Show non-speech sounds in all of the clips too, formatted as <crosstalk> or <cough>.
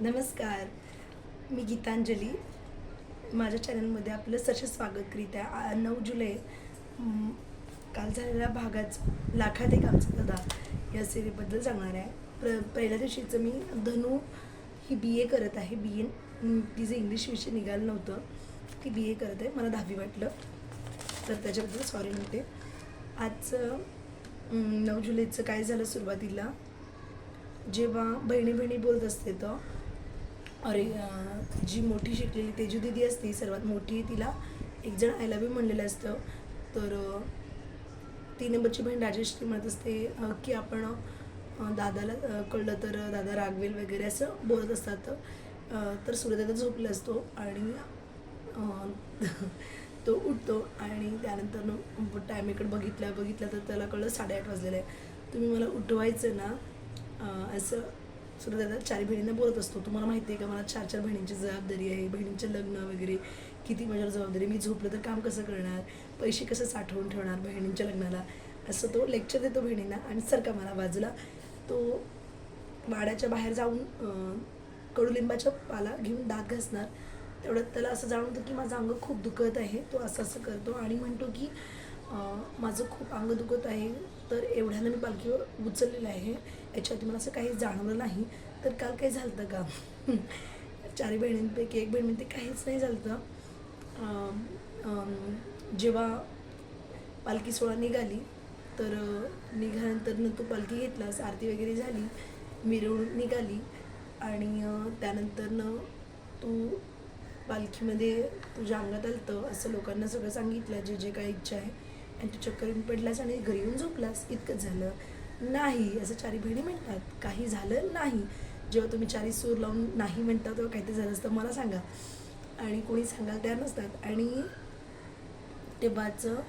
नमस्कार. मी गीतांजली. माझ्या चॅनलमध्ये आपलं सरसे स्वागत करीत आहे नऊ जुलै काल झालेल्या भागात लाखात एक आमचा दादा या सेवेबद्दल सांगणार आहे. प्र पहिल्या दिवशीचं मी धनू ही बी ए करत आहे. बी ए तिचं इंग्लिश विषय निघालं नव्हतं. ती बी ए करत आहे. मला दहावी वाटलं. तर त्याच्याबद्दल सॉरी म्हणते. आजचं नऊ जुलैचं काय झालं सुरुवातीला? जेव्हा बहिणी बहिणी बोलत असते तर अरे जी मोठी शिकलेली तेजू दिदी असते सर्वात मोठी तिला एक जण आय लव्ह यू म्हणलेलं असतं. तर ती तीन नंबरची बहीण राजेश्री म्हणत असते की आपण दादाला कळलं तर दादा रागवेल वगैरे असं बोलत असतात. तर सूर्यदादा झोपला असतो आणि <laughs> तो उठतो आणि त्यानंतर टायमेकडे बघितला बघितला तर त्याला कळलं साडेआठ वाजलेलं आहे. तुम्ही मला उठवायचं ना असं सुद्धा सूर्यदादा चार बहिणींना बोलत असतो. तुम्हाला माहिती आहे का? मला चार चार बहिणींची जबाबदारी आहे. बहिणींचे लग्न वगैरे किती माझ्यावर जबाबदारी मी झोपलं तर काम कसं करणार? पैसे कसं साठवून ठेवणार बहिणींच्या लग्नाला? असं तो लेक्चर देतो बहिणींना आणि सरका मला बाजूला. तो वाड्याच्या बाहेर जाऊन कडुलिंबाच्या पाला घेऊन दात घासणार. तेवढ्यात त्याला असं जाणवतं की माझं अंग खूप दुखत आहे. तो असं असं करतो आणि म्हणतो की माझं खूप अंग दुखत आहे. तर एवढ्यानं मी पालखीवर उचललेलं आहे. याच्यावरती मला असं काही जाणवलं नाही. तर काल काही झालं होतं का? चारही बहिणींपैकी एक बहीण म्हणते काहीच नाही झालं होतं. जेव्हा पालखी सोळा निघाली तर निघाल्यानंतर तू पालखी घेतलास आरती वगैरे झाली मिरवणूक निघाली आणि त्यानंतरनं तू पालखीमध्ये तुझ्या अंगात आलतं असं लोकांना सगळं सांगितलं जे जे काही इच्छा आहे. आणि तू चक्कर येऊन पडलास आणि घरी येऊन झोपलास. इतकंच झालं. नाही असं चारी बहिणी म्हणतात. काही झालं नाही. जेव्हा तुम्ही चारी सूर लावून नाही म्हणता तेव्हा काहीतरी झालं असतं. मला सांगा. आणि कोणी सांगायला तयार नसतात. आणि ते बाचं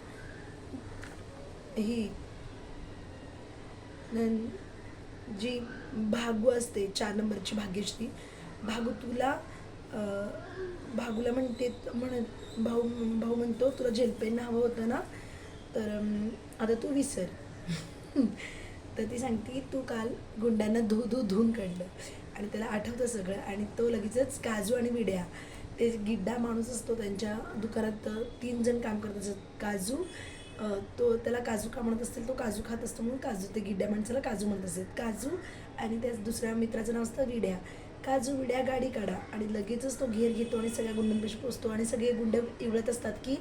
ही जी भागू असते चार नंबरची भाग्यश्री भागू तुला भागूला म्हणते म्हणत भाऊ भाऊ म्हणतो तुला जेलपेन हवं होतं ना? तर आता तू विसर. तर ती सांगते तू काल गुंडांना धू धू धुवून काढलं. आणि त्याला आठवतं सगळं. आणि तो लगेचच काजू आणि विड्या ते गिड्डा माणूस असतो त्यांच्या दुकानात तीन जण काम करत असत काजू तो त्याला काजू का म्हणत असतील तो काजू खात असतो म्हणून काजू ते गिड्ड्या माणसाला काजू म्हणत असतात. काजू आणि त्या दुसऱ्या मित्राचं नाव असतं विड्या. काजू विड्या गाडी काढा. आणि लगेचच तो घेर घेतो आणि सगळ्या गुंडांपेशी पोचतो. आणि सगळे गुंड इवळत असतात की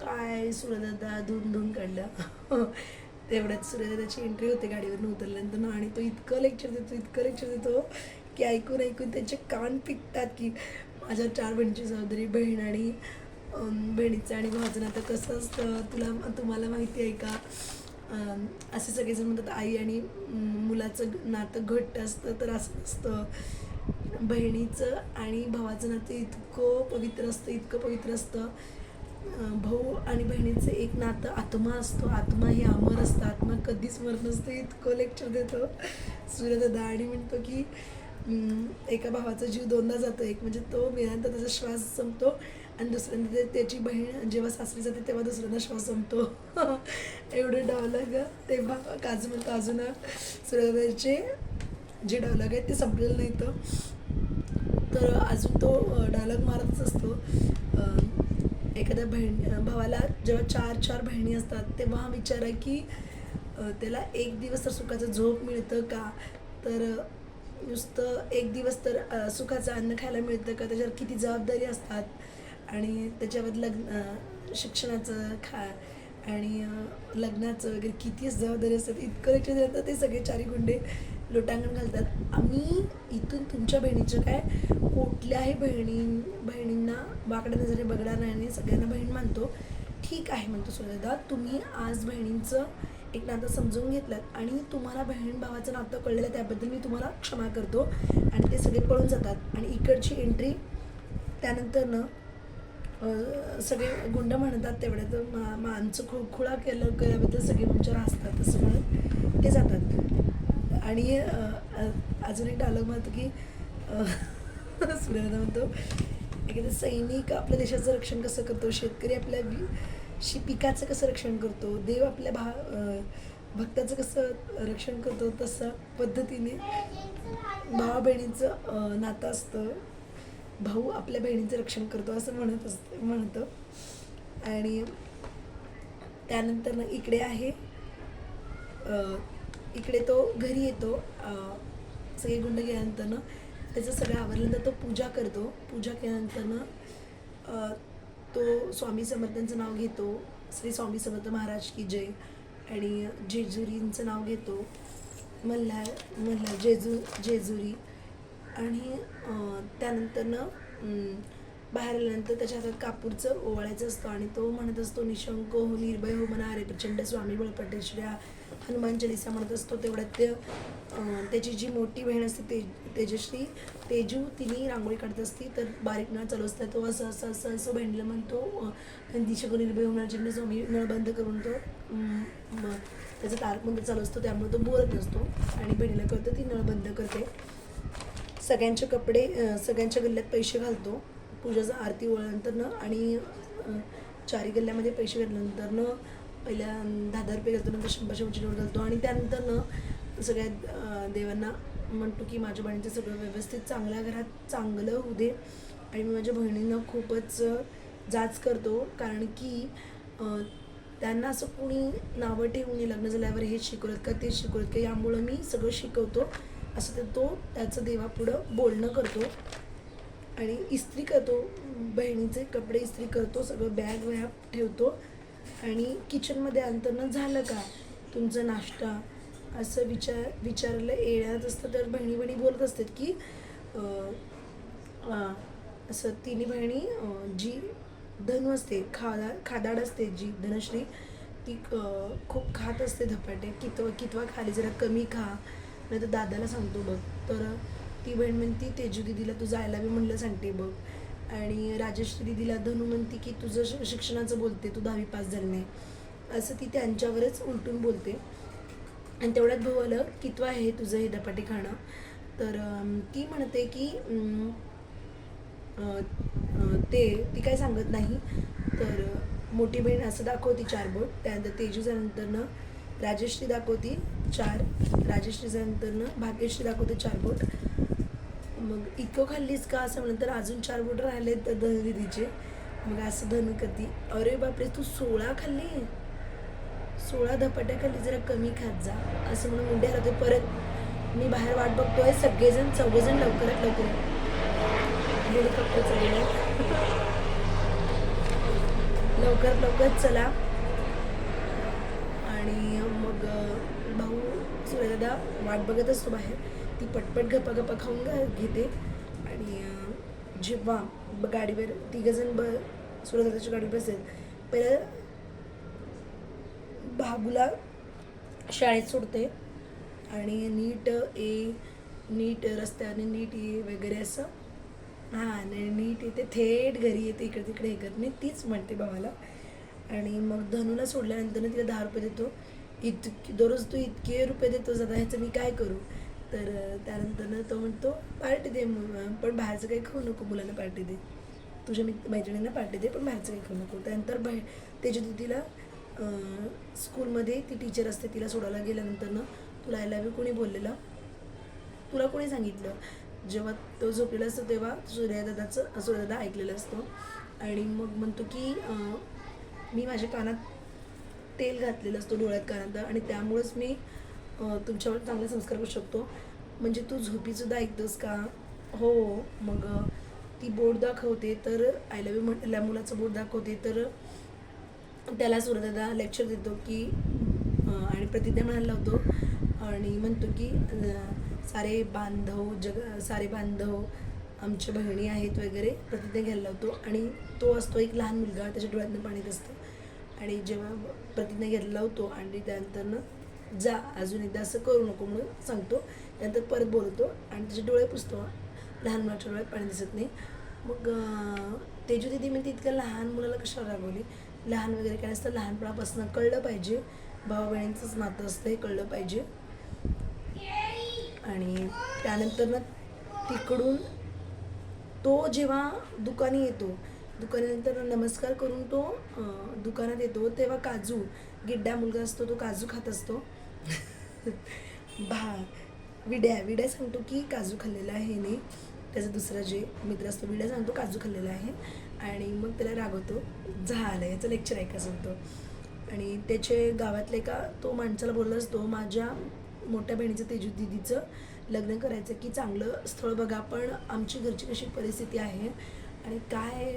काय सुरदादा धुवून धुवून काढलं. <laughs> तेवढ्यात त्याची एंट्री होते गाडीवरून उतरल्यानंतर. ना आणि तो इतकं लेक्चर देतो इतकं लेक्चर देतो की ऐकून ऐकून त्याचे कान पिकतात की माझ्या चार बहिणीची सहोदरी बहीण आणि बहिणीचं आणि भावाचं. नातं कसं असतं? तुला तुम्हाला माहिती आहे का? असे सगळेजण म्हणतात आई आणि मुलाचं नातं घट्ट असतं तर असं नसतं. बहिणीचं आणि भावाचं नातं इतकं पवित्र असतं इतकं पवित्र असतं. भाऊ आणि बहिणीचं एक नातं आत्मा असतो. आत्मा हे अमर असतं. आत्मा कधीच मर नसतं. इतकं लेक्चर देतो सूर्यदादा. आणि म्हणतो की एका भावाचा जीव दोनदा जातो. एक म्हणजे तो मेल्यानंतर त्याचा श्वास संपतो आणि दुसऱ्यांदा त्याची बहीण जेव्हा सासरी जाते तेव्हा दुसऱ्यांदा श्वास संपतो. <laughs> एवढं डॉलग तेव्हा काजू म्हणतो अजून सूर्यदादाचे जे डायलॉग आहेत ते संपलेलं नाही तर तर अजून तो डायलॉग मारतच असतो. एखाद्या बहीण भावाला जेव्हा चार चार बहिणी असतात तेव्हा हा विचार आहे की त्याला एक दिवस तर सुखाचं झोप मिळतं का? तर नुसतं एक दिवस तर सुखाचं अन्न खायला मिळतं का? त्याच्यावर किती जबाबदारी असतात? आणि त्याच्यावर लग्न शिक्षणाचं खा आणि लग्नाचं वगैरे किती जबाबदारी असतात? इतकं लक्ष देतात ते सगळे चारी गुंडे लोटांगण घालतात. आम्ही इथून तुमच्या बहिणीचं काय कुठल्याही बहिणी बहिणींना वाकड्या नजरे बघणार नाही आणि सगळ्यांना बहीण मानतो. ठीक आहे म्हणतो सुरेदा तुम्ही आज बहिणींचं एक नातं समजून घेतलं आणि तुम्हाला बहीण भावाचं नातं कळलेलं त्याबद्दल मी तुम्हाला क्षमा करतो. आणि ते सगळे पळून जातात. आणि इकडची एंट्री त्यानंतरनं सगळे गुंड म्हणतात तेवढ्यात मा माणसं खुळखुळा केलं केल्याबद्दल सगळे तुमच्यावर हसतात असं म्हणत ते जातात. आणि अजून एक डायलॉग म्हणतो की अं, <laughs> म्हणतो एखादा सैनिक आपल्या देशाचं रक्षण कसं करतो? शेतकरी आपल्या शी शि पिकाचं कसं रक्षण करतो? देव आपल्या भा भक्ताचं कसं रक्षण करतो? तसं पद्धतीने भावा बहिणीचं नातं असतं. भाऊ आपल्या बहिणीचं रक्षण करतो असं म्हणत असतं म्हणतं. आणि त्यानंतर ना इकडे आहे इकडे तो घरी येतो सगळे गुंड केल्यानंतरनं त्याचं सगळं आवरल्यानंतर तो पूजा करतो. पूजा केल्यानंतरनं तो स्वामी समर्थांचं नाव घेतो. श्री स्वामी समर्थ महाराज की जय. आणि जेजुरींचं नाव घेतो. मल्हार मल्हार जेजू जेजुरी. आणि त्यानंतरनं बाहेर आल्यानंतर त्याच्या हातात कापूरचं ओवाळायचं असतं आणि तो म्हणत असतो निशंक हो निर्भय हो म्हणा अरे प्रचंड स्वामी बळपटेश्वर्या हनुमान चालिसा म्हणत असतो. तेवढ्यात ते त्याची जी मोठी बहीण असते ते तेजश्री तेजू तिने रांगोळी काढत असती तर बारीक नळ चालू असतात. तो असं असं असं असं बहिणीला म्हणतो अं, दिशक निर्भय होणार चंड स्वामी नळ बंद करून तो अं, म- त्याचा तारकमंत्र चालू असतो त्यामुळे तो बोलत नसतो. आणि बहिणीला कळतं ती नळ बंद करते. सगळ्यांचे कपडे सगळ्यांच्या गल्ल्यात पैसे घालतो. पूजाचा आरती ओळल्यानंतरनं आणि चारी गल्ल्यामध्ये पैसे घातल्यानंतरनं पहिल्या दहा दहा रुपये घालतो नंतर शंभर शंभरची नोट घालतो आणि त्यानंतरनं सगळ्या देवांना म्हणतो की माझ्या बहिणीचं सगळं व्यवस्थित चांगल्या घरात चांगलं होऊ दे. आणि मी माझ्या बहिणीनं खूपच जाच करतो. कारण की त्यांना असं कोणी नावं ठेवून लग्न झाल्यावर हे शिकवत का ते शिकवत का यामुळं मी सगळं शिकवतो. असं ते तो त्याचं देवापुढं बोलणं करतो. आणि इस्त्री करतो बहिणीचे कपडे इस्त्री करतो सगळं बॅग वॅप ठेवतो. आणि किचनमध्ये अंतरनं झालं का तुमचा नाश्ता असं विचार विचारलं येण्यात असतं तर बहिणी बहिणी बोलत असतात की असं तिन्ही बहिणी जी धनु असते खादा खादाड असते जी धनश्री ती खूप खात असते धपाटे. कितवा कितवा खाली जरा कमी खा. नाही तर दादाला सांगतो बघ. तर ती बहीण म्हणती तेजू दिदीला तू जायला बी म्हणलं सांगते बघ. आणि राजेश्री दिदीला धनु म्हणती की तुझं शिक्षणाचं बोलते तू दहावी पास झाली नाही. असं ती त्यांच्यावरच उलटून बोलते. आणि तेवढ्यात भाऊ आलं कितवा आहे तुझं हे धपाटे खाणं? तर ती म्हणते की ते ती काय सांगत नाही. तर मोठी बहीण असं दाखवती चार बोट. त्यानंतर तेजूच्या नंतरनं राजेश्री दाखवती चार राजेश्रीच्या नंतरनं भाग्यश्री दाखवते चार बोट. मग इतकं खाल्लीस का असं म्हणलं तर अजून चार बोट राहिले तर धनु मग असं धनु अरे बापरे तू सोळा खाल्ली? सोळा धपाट्या खाल्ली जरा कमी खात जा. असं म्हणून मुंडे राहते परत मी बाहेर वाट बघतोय सगळेजण चौघेजण लवकरात लवकर. हेलिकॉप्टर चाललेलं लवकरात लवकर चला. आणि मग भाऊ सूर्यदादा वाट बघत असतो बाहेर. ती पटपट गप्पा गप्पा खाऊन घेते. आणि जेव्हा ब- गाडीवर तिघंजण ब सूर्यदादाच्या गाडीवर बसेल पहिलं बाबूला शाळेत सोडते. आणि नीट ए नीट रस्त्याने नीट ये वगैरे असं. हां आणि नीट येते थेट घरी येते इकडे तिकडे हे करत नाही तीच म्हणते भावाला. आणि मग धनूला सोडल्यानंतर तिला दहा रुपये देतो. इतकी दररोज तू इतके रुपये देतो आता ह्याचं मी काय करू? तर त्यानंतर तो म्हणतो पार्टी दे मग, पण बाहेरचं काही खाऊ नको मुलांना पार्टी दे. तुझ्या मित्र मैत्रिणींना पार्टी दे पण बाहेरचं काही खाऊ नको. त्यानंतर बाहेर त्याच्या तू तिला स्कूलमध्ये ती टीचर असते तिला सोडायला गेल्यानंतर ना तुला आय लव्ह कोणी बोललेलं? तुला कोणी सांगितलं? जेव्हा तो झोपलेला असतो तेव्हा सूर्यदादाचं सूर्यदादा ऐकलेलं असतो. आणि मग म्हणतो की मी माझ्या कानात तेल घातलेलं असतो डोळ्यात कानात आणि त्यामुळेच मी तुमच्यावर चांगले संस्कार करू शकतो. म्हणजे तू झोपीसुद्धा ऐकतोस का? हो मग ती बोट दाखवते तर आय लव्ह यू म्हटल्या मुलाचं बोट दाखवते तर त्याला सूर्यदादा लेक्चर देतो की आणि प्रतिज्ञा म्हणायला लावतो. आणि म्हणतो की सारे बांधव जग सारे बांधव आमच्या बहिणी आहेत वगैरे प्रतिज्ञा घ्यायला लावतो. आणि तो असतो एक लहान मुलगा त्याच्या डोळ्यातनं पाणीत असतं आणि जेव्हा प्रतिज्ञा घ्यायला लावतो आणि त्यानंतरनं जा अजून एकदा असं करू नको म्हणून सांगतो. त्यानंतर परत बोलतो आणि त्याचे डोळे पुसतो. लहान मुलाच्या डोळ्यात पाणी दिसत नाही. मग तेजू दिदी म्हणते इतक्या लहान मुलाला कशाला रागवली? लहान वगैरे काय असतं लहानपणापासून कळलं पाहिजे. भावा बहिणींचंच नातं असतं हे कळलं पाहिजे. आणि त्यानंतर ना तिकडून तो जेव्हा दुकानी येतो दुकानानंतर नमस्कार करून तो दुकानात येतो. तेव्हा काजू गिड्डा मुलगा असतो तो काजू खात असतो. <laughs> भा विड्या विड्या सांगतो की काजू खाल्लेला आहे नी त्याचा दुसरा जे मित्र असतो विड्या सांगतो काजू खाल्लेला आहे. आणि मग त्याला रागवतो झालं याचं लेक्चर ऐकायचं होतं. आणि त्याचे गावातले का तो माणसाला बोलला असतो माझ्या मोठ्या बहिणीचं तेजू दिदीचं लग्न करायचं की चांगलं स्थळ बघा पण आमची घरची कशी परिस्थिती आहे? आणि काय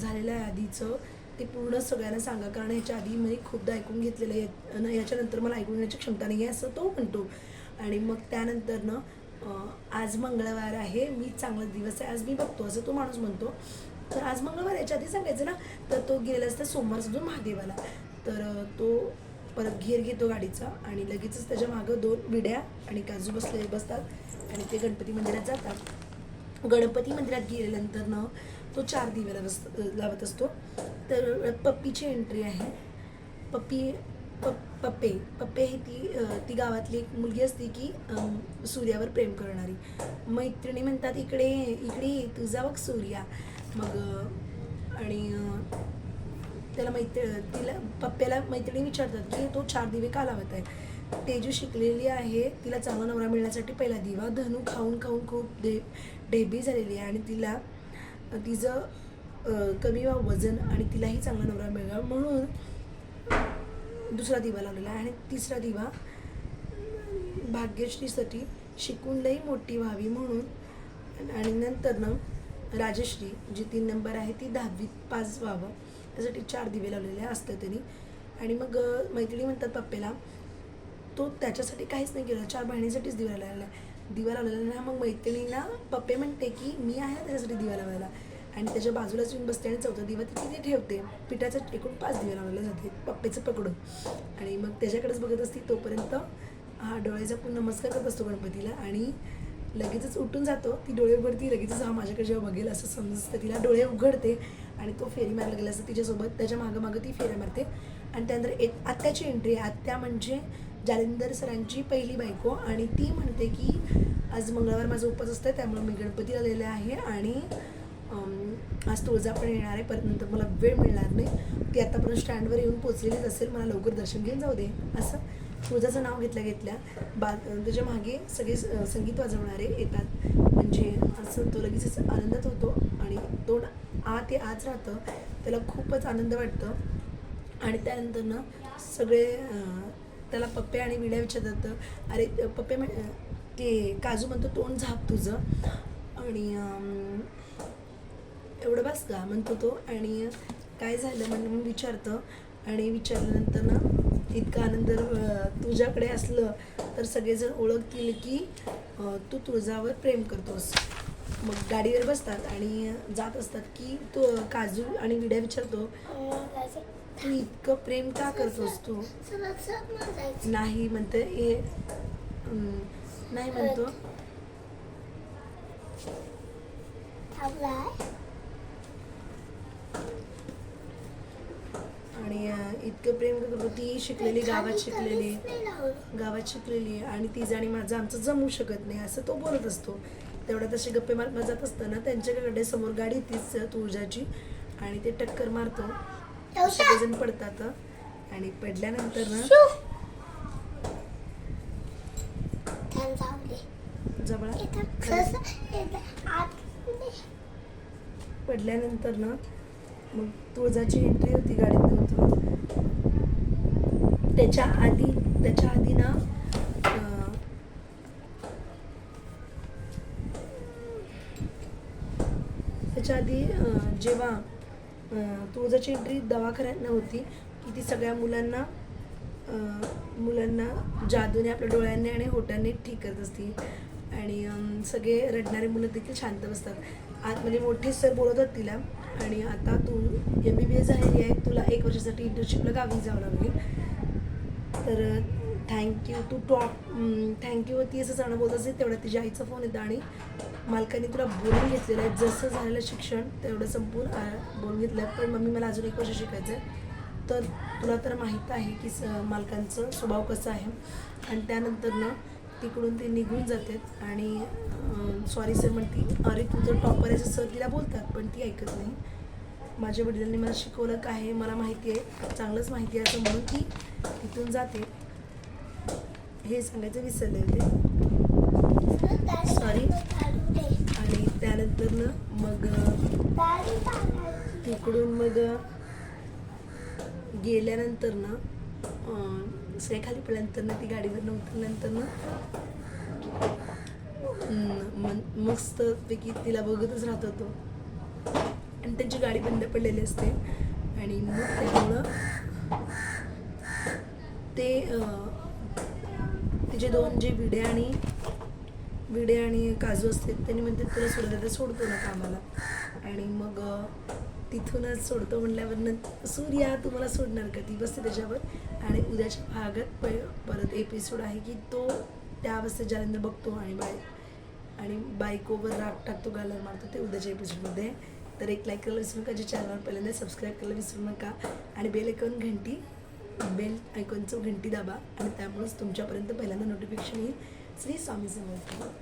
झालेलं आहे आधीचं? ते पूर्ण सगळ्यांना सांगा कारण ह्याच्या आधी मी खूपदा ऐकून घेतलेलं आहे ह्याच्यानंतर याच्यानंतर मला ऐकून घेण्याची क्षमता नाही आहे असं तो म्हणतो. आणि मग त्यानंतर ना आज मंगळवार आहे मी चांगला दिवस आहे आज मी बघतो असं तो माणूस म्हणतो. तर आज मंगळवार याच्या आधी सांगायचं ना तर तो गेलेला असता सोमवार सुद्धा महादेवाला. तर तो परत घेर घेतो गाडीचा आणि लगेचच त्याच्या मागं दोन विड्या आणि काजू बसले बसतात. आणि ते गणपती मंदिरात जातात. गणपती मंदिरात गेल्यानंतर ना तो चार दिवे लावस लावत असतो. तर पप्पीची एंट्री आहे. पप्पी प पप्पे. पप्पे ही ती ती गावातली एक मुलगी असते की सूर्यावर प्रेम करणारी. मैत्रिणी म्हणतात इकडे इकडे तुझा बघ सूर्या. मग आणि त्याला मैत्री तिला पप्प्याला मैत्रिणी विचारतात की तो चार दिवे का लावत आहे? तेजू शिकलेली आहे. तिला चांगला नवरा मिळण्यासाठी पहिला दिवा धनू खाऊन खाऊन खूप डे ढेबी झालेली आहे. आणि तिला तिचं कमी वा वजन आणि तिलाही चांगला नवरा मिळावा म्हणून दुसरा दिवा लावलेला आहे. आणि तिसरा दिवा भाग्यश्रीसाठी शिकून लई मोठी व्हावी म्हणून आणि नंतर ना राजश्री जी तीन नंबर आहे ती दहावीत पास व्हावं. त्यासाठी चार दिवे लावलेले असतं त्यांनी. आणि मग मैत्रिणी म्हणतात पप्पेला तो त्याच्यासाठी काहीच नाही केलं चार बहिणीसाठीच दिवा लावलेला आहे. दिवा लावलेला ना मग मैत्रिणींना पप्पे म्हणते की मी आहे त्याच्यासाठी दिवा लावायला. आणि त्याच्या बाजूलाच येऊन बसते आणि चौथा दिवा ती तिथे ठेवते. पिठाचा एकूण पाच दिवे लावले जाते पप्पेचं पकडून. आणि मग त्याच्याकडेच बघत असते तोपर्यंत हा डोळे झाकून नमस्कार करत असतो गणपतीला आणि लगेचच उठून जातो. ती डोळे उघडती लगेचच हा माझ्याकडे जेव्हा बघेल असं समजतं तिला डोळे उघडते आणि तो फेरी मारायला गेला असतो तिच्यासोबत. त्याच्या मागं मागं ती फेऱ्या मारते. आणि त्यानंतर एक आत्याची एंट्री आहे आत्या म्हणजे जालिंदर सरांची पहिली बायको आणि ती म्हणते की आज मंगळवार माझा उपवास असतं त्यामुळे मी गणपतीला आलेले आहे आणि आज तुळजा पण येणार आहे. परत नंतर मला वेळ मिळणार नाही. ती आतापर्यंत स्टँडवर येऊन पोचलेलीच असेल. मला लवकर दर्शन घेऊन जाऊ दे. असं तुळजाचं नाव घेतल्या घेतल्या बा त्याच्यामागे सगळे स- संगीत वाजवणारे येतात. म्हणजे असं तो लगेचच आनंदात होतो आणि तो आ ते आज राहतं. त्याला खूपच आनंद वाटतं. आणि त्यानंतर ना सगळे त्याला पप्पे आणि विड्या विचारतात अरे पप्पे म्हण ते काजू म्हणतो तोंड झाप तुझं. आणि एवढं बस का म्हणतो तो आणि काय झालं म्हणून विचारतं. आणि विचारल्यानंतर ना इतका आनंद तुझ्याकडे असलं तर सगळेजण ओळखतील की तू तुळजावर प्रेम करतोस. मग गाडीवर बसतात आणि जात असतात की तो काजू आणि विड्या विचारतो तू इतकं प्रेम का करतोस तू? नाही म्हणते हे नाही म्हणतो. आणि इतकं प्रेम करतो ती शिकलेली गावात शिकलेली. गावात शिकलेली. आणि तिचं आणि माझं आमचं जमू शकत नाही असं तो बोलत असतो. तेवढ्या तसे गप्पे मारत जात असताना त्यांच्याकडे समोर गाडी तीच तुळजाची. आणि ते टक्कर मारतो. सगळेजण पडतात आणि पडल्यानंतर ना जवळ. पडल्यानंतर ना मग तुळजाची एंट्री होती गाडीत नव्हतं त्याच्या आधी त्याच्या आधी ना त्याच्या आधी जेव्हा तुळजाची एंट्री दवाखान्यात होती की ती सगळ्या मुलांना मुलांना जादूने आपल्या डोळ्यांनी आणि होटांनी ठीक करत असते. आणि सगळे रडणारे मुलं देखील शांत बसतात. आतमध्ये म्हणजे मोठे सर बोलवतात तिला आणि आता तू एम बी बी एस झालेली आहे. तुला एक वर्षासाठी इंटर्नशिपला गावी जावं लागेल. तर थँक्यू तू टॉप थँक्यू ती असं जाणं बोलत असेल तेवढा तिच्या आईचा फोन येतो आणि मालकाने तुला बोलून घेतलेलं आहे. जसं झालेलं शिक्षण तेवढं संपून बोलून घेतलं आहे पण मम्मी मला अजून एक वर्ष शिकायचं आहे तर तुला तर माहीत आहे की स मालकांचं स्वभाव कसा आहे. आणि त्यानंतर ना तिकडून ते निघून जातात आणि सॉरी सर म्हणती अरे तू तर टॉपर आहे सर तिला बोलतात पण ती ऐकत नाही. माझ्या वडिलांनी मला शिकवलं काय आहे मला माहिती आहे चांगलंच माहिती आहे असं म्हणून ती तिथून जाते. हे सांगायचं विसरले होते. सॉरी आणि त्यानंतर ना मग तिकडून मग गेल्यानंतर ना अं, सगळे खाली पडल्यानंतर ना ती गाडीवरनं उतरल्यानंतर मस्त पैकी मस्तपैकी तिला बघतच राहत होतो. आणि त्यांची गाडी बंद पडलेली असते. आणि मग त्यामुळं ते तिचे दोन जे विडे आणि विडे आणि काजू असते त्यांनी म्हणते तुला सोडलं तर सोडतो ना कामाला. आणि मग तिथूनच सोडतो म्हटल्यावर सूर्या तुम्हाला सोडणार का? ती बसते त्याच्यावर. आणि उद्याच्या भागात प परत एपिसोड आहे की तो त्या अवस्थेत जालंदर बघतो आणि बाय आणि बायकोवर राग टाकतो गालर मारतो ते उद्याच्या एपिसोडमध्ये तर एक लाईक करायला विसरू नका जे चॅनलवर पहिल्यांदा सबस्क्राईब करायला विसरू नका. आणि बेल ऐकून घंटी बेल ऐकूनचं घंटी दाबा आणि त्यामुळेच तुमच्यापर्यंत पहिल्यांदा नोटिफिकेशन येईल. श्री स्वामी समर्थ.